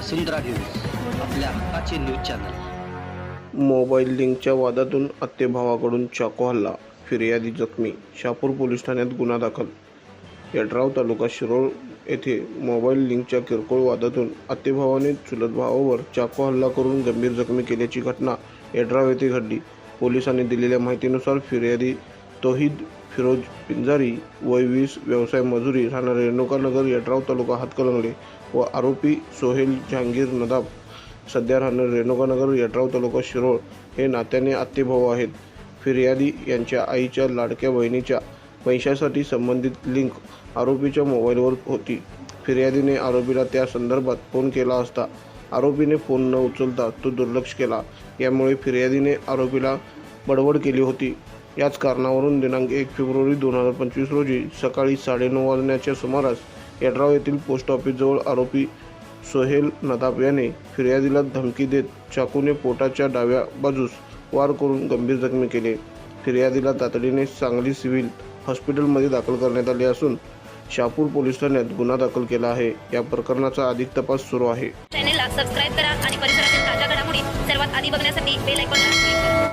वसुंधरा news आपल्या हक्काचे news channel. Mobile लिंकच्या वादातून आत्तेभावाकडून चाकू हल्ला फिर्यादी जखमी शापूर पोलीस ठाण्यात गुन्हा दाखल. यड्राव तालुका शिरोळ येथे मोबाईल लिंकच्या किरकोळ वादातून आत्तेभावाने चुलत भावावर चाकू हल्ला करून गंभीर जखमी केल्याची घटना यड्राव येथे घडली. पोलिसांनी दिलेल्या माहितीनुसार फिर्यादी तोहिद फिरोज पिंजारी वय वीस व्यवसाय मजुरी राहणार रेणुकानगर यड्राव तालुका हातकलंगले व आरोपी सोहेल जहांगीर नदाब सध्या राहणार रेणुकानगर यड्राव तालुका शिरोळ हे नात्याने आत्तेभाऊ आहेत. फिर्यादी यांच्या आईच्या लाडक्या बहिणीच्या पैशासाठी संबंधित लिंक आरोपीच्या मोबाईलवर होती. फिर्यादीने आरोपीला त्या संदर्भात फोन केला असता आरोपीने फोन न उचलता तो दुर्लक्ष केला. यामुळे फिर्यादीने आरोपीला बडबड केली होती. याच कारणावरून दिनांक एक फेब्रुवारी दोन हजार पंचवीस रोजी सकाळी साडेनऊ वाजण्याच्या सुमारास यड्राव येथील पोस्ट ऑफिसजवळ आरोपी सोहेल नदाब याने फिर्यादीला धमकी देत चाकूने पोटाच्या डाव्या बाजूस वार करून गंभीर जखमी केले. फिर्यादीला तातडीने सांगली सिव्हिल हॉस्पिटलमध्ये दाखल करण्यात आले असून शहापूर पोलीस ठाण्यात गुन्हा दाखल केला आहे. या प्रकरणाचा अधिक तपास सुरू आहे. चॅनेलला सबस्क्राईब करा आणि परिसरातील ताज्या घडामोडी सर्वात आधी बघण्यासाठी बेल आयकॉनला क्लिक करा.